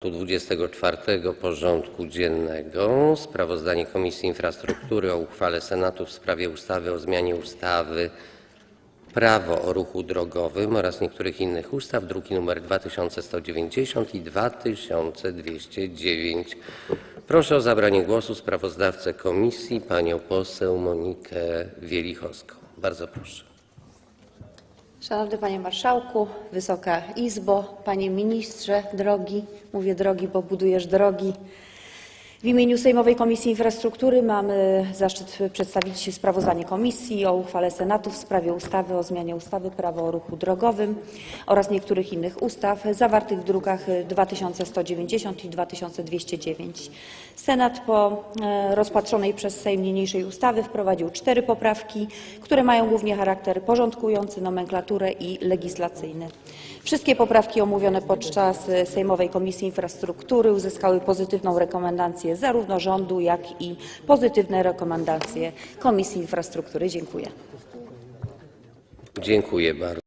24 porządku dziennego sprawozdanie Komisji Infrastruktury o uchwale Senatu w sprawie ustawy o zmianie ustawy Prawo o ruchu drogowym oraz niektórych innych ustaw, druki nr 2190 i 2209. Proszę o zabranie głosu sprawozdawcę komisji panią poseł Monikę Wielichowską. Bardzo proszę. Szanowny Panie Marszałku, Wysoka Izbo, Panie Ministrze, drogi, mówię drogi, bo budujesz drogi. W imieniu Sejmowej Komisji Infrastruktury mamy zaszczyt przedstawić sprawozdanie Komisji o uchwale Senatu w sprawie ustawy o zmianie ustawy Prawo o ruchu drogowym oraz niektórych innych ustaw zawartych w drukach 2190 i 2209. Senat po e, rozpatrzonej przez Sejm niniejszej ustawy wprowadził cztery poprawki, które mają głównie charakter porządkujący, nomenklaturę i legislacyjny. Wszystkie poprawki omówione podczas e, Sejmowej Komisji Infrastruktury uzyskały pozytywną rekomendację zarówno rządu, jak i pozytywne rekomendacje Komisji Infrastruktury. Dziękuję. Dziękuję bardzo.